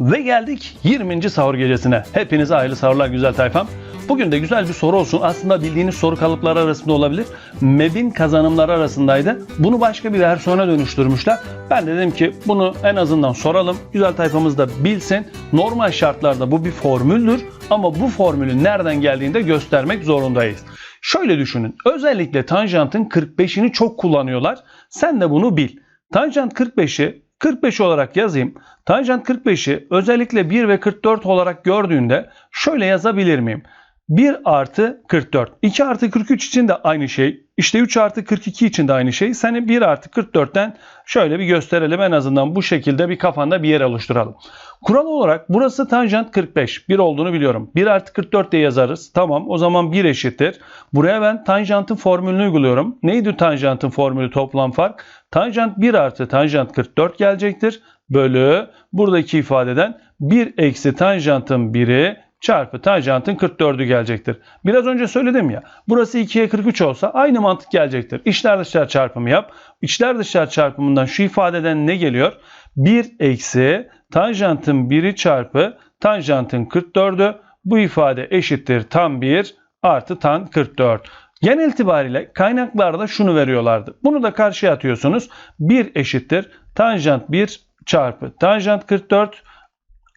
Ve geldik 20. sahur gecesine. Hepinize hayırlı sahurlar güzel tayfam. Bugün de güzel bir soru olsun. Aslında bildiğiniz soru kalıpları arasında olabilir. MEB'in kazanımları arasındaydı. Bunu başka bir versiyona dönüştürmüşler. Ben de dedim ki bunu en azından soralım. Güzel tayfamız da bilsin. Normal şartlarda bu bir formüldür. Ama bu formülün nereden geldiğini de göstermek zorundayız. Şöyle düşünün. Özellikle tanjantın 45'ini çok kullanıyorlar. Sen de bunu bil. Tanjant 45'i 45 olarak yazayım. Tanjant 45'i özellikle 1 ve 44 olarak gördüğünde şöyle yazabilir miyim? 1 artı 44. 2 artı 43 için de aynı şey. İşte 3 artı 42 için de aynı şey. Seni 1 artı 44'ten şöyle bir gösterelim. En azından bu şekilde bir kafanda bir yer oluşturalım. Kural olarak burası tanjant 45. 1 olduğunu biliyorum. 1 artı 44 diye yazarız. Tamam o zaman 1 eşittir. Buraya ben tanjantın formülünü uyguluyorum. Neydi tanjantın formülü toplam fark? Tanjant 1 artı tanjant 44 gelecektir. Bölü buradaki ifadeden 1 eksi tanjantın 1'i çarpı tanjantın 44'ü gelecektir. Biraz önce söyledim ya. Burası 2'ye 43 olsa aynı mantık gelecektir. İçler dışlar çarpımı yap. İçler dışlar çarpımından şu ifadeden ne geliyor? 1 eksi tanjantın 1'i çarpı tanjantın 44'ü. Bu ifade eşittir tam 1 artı tan 44. Genel itibariyle kaynaklarda şunu veriyorlardı. Bunu da karşıya atıyorsunuz. 1 eşittir tanjant 1 çarpı tanjant 44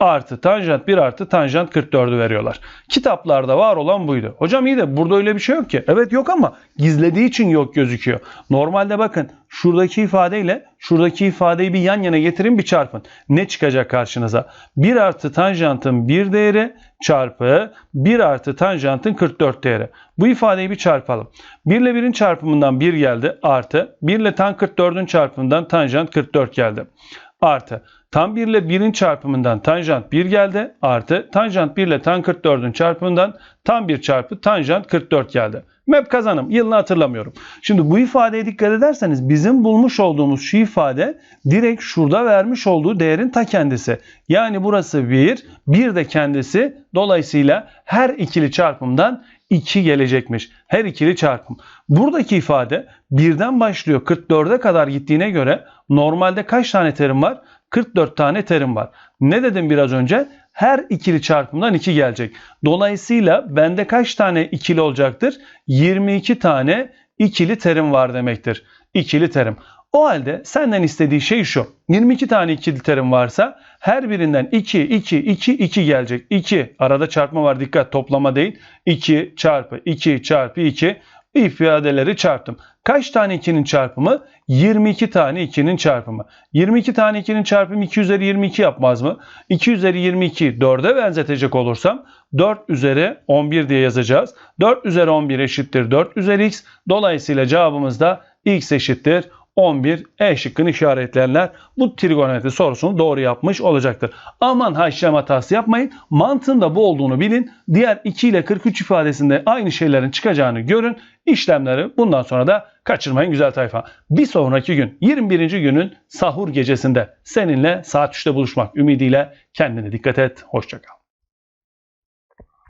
artı tanjant 1 artı tanjant 44'ü veriyorlar. Kitaplarda var olan buydu. Hocam iyi de burada öyle bir şey yok ki. Evet yok ama gizlediği için yok gözüküyor. Normalde bakın şuradaki ifadeyle şuradaki ifadeyi bir yan yana getirin bir çarpın. Ne çıkacak karşınıza? 1 artı tanjantın 1 değeri çarpı 1 artı tanjantın 44 değeri. Bu ifadeyi bir çarpalım. 1 ile 1'in çarpımından 1 geldi artı 1 ile tan 44'ün çarpımından tanjant 44 geldi. Artı Tam 1 ile 1'in çarpımından tanjant 1 geldi. Artı tanjant 1 ile tan 44'ün çarpımından tam 1 çarpı tanjant 44 geldi. MEP kazanım. Yılını hatırlamıyorum. Şimdi bu ifadeye dikkat ederseniz bizim bulmuş olduğumuz şu ifade direkt şurada vermiş olduğu değerin ta kendisi. Yani burası 1, 1 de kendisi. Dolayısıyla her ikili çarpımdan 2 gelecekmiş. Her ikili çarpım. Buradaki ifade 1'den başlıyor 44'e kadar gittiğine göre normalde kaç tane terim var? 44 tane terim var. Ne dedim biraz önce? Her ikili çarpımdan 2 gelecek. Dolayısıyla bende kaç tane ikili olacaktır? 22 tane ikili terim var demektir. İkili terim. O halde senden istediği şey şu. 22 tane ikili terim varsa her birinden 2, 2, 2, 2 gelecek. 2 arada çarpma var dikkat toplama değil. 2 çarpı 2 çarpı 2 ifadeleri çarptım. Kaç tane 2'nin çarpımı? 22 tane 2'nin çarpımı. 22 tane 2'nin çarpımı 2 üzeri 22 yapmaz mı? 2 üzeri 22 4'e benzetecek olursam 4 üzeri 11 diye yazacağız. 4 üzeri 11 eşittir 4 üzeri x. Dolayısıyla cevabımız da x eşittir 11 E şıkkını işaretleyenler bu trigonometri sorusunu doğru yapmış olacaktır. Aman ha işlem hatası yapmayın. Mantığında bu olduğunu bilin. Diğer 2 ile 43 ifadesinde aynı şeylerin çıkacağını görün. İşlemleri bundan sonra da kaçırmayın güzel tayfa. Bir sonraki gün 21. günün sahur gecesinde seninle saat 3'te buluşmak ümidiyle kendine dikkat et. Hoşçakal.